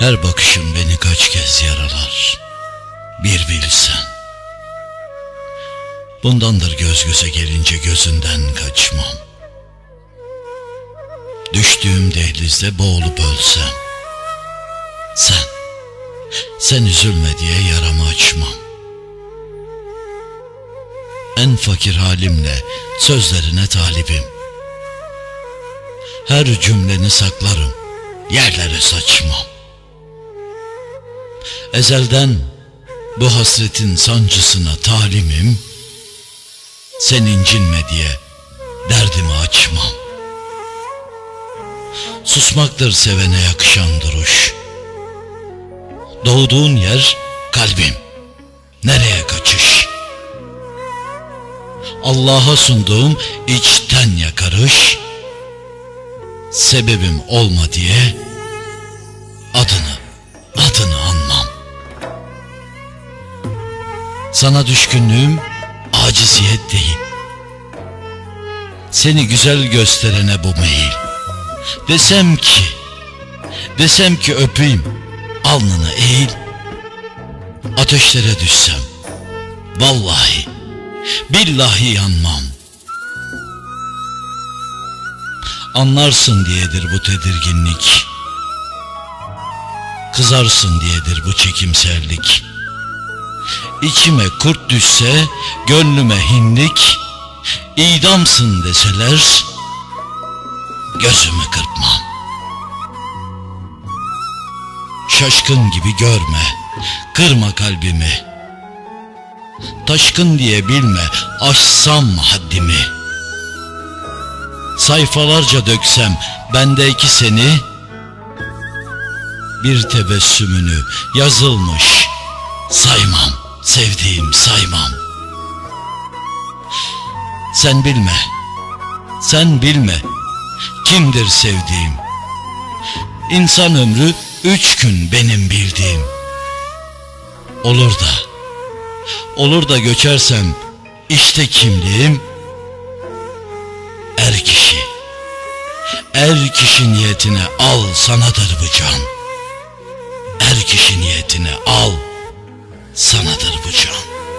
Her bakışın beni kaç kez yaralar. Bir bilsen. Bundandır göz göze gelince gözünden kaçmam. Düştüğüm dehlizde boğulup ölsem. Sen, sen üzülme diye yaramı açmam. En fakir halimle sözlerine talibim. Her cümleni saklarım, yerlere saçmam. Ezelden bu hasretin sancısına talimim, sen incinme diye derdimi açmam. Susmaktır sevene yakışan duruş. Doğduğun yer kalbim. Nereye kaçış? Allah'a sunduğum içten yakarış. Sebebim olma diye Sana düşkünlüğüm aciziyet değil. Seni güzel gösterene bu meyil. Desem ki, desem ki öpeyim, alnını eğil. Ateşlere düşsem, vallahi, billahi yanmam. Anlarsın diyedir bu tedirginlik. Kızarsın diyedir bu çekimserlik. İçime kurt düşse, gönlüme hinlik, idamsın deseler, gözümü kırpmam. Şaşkın gibi görme, kırma kalbimi. Taşkın diye bilme, aşsam haddimi. Sayfalarca döksem bendeki seni, bir tebessümünü yazılmış saymam, sevdiğim saymam. Sen bilme, sen bilme, kimdir sevdiğim? İnsan ömrü üç gün benim bildiğim. Olur da, olur da göçersem işte kimliğim er kişi. Er kişi niyetine al sanadır bu can. Er kişi niyetine al sanadır bu can.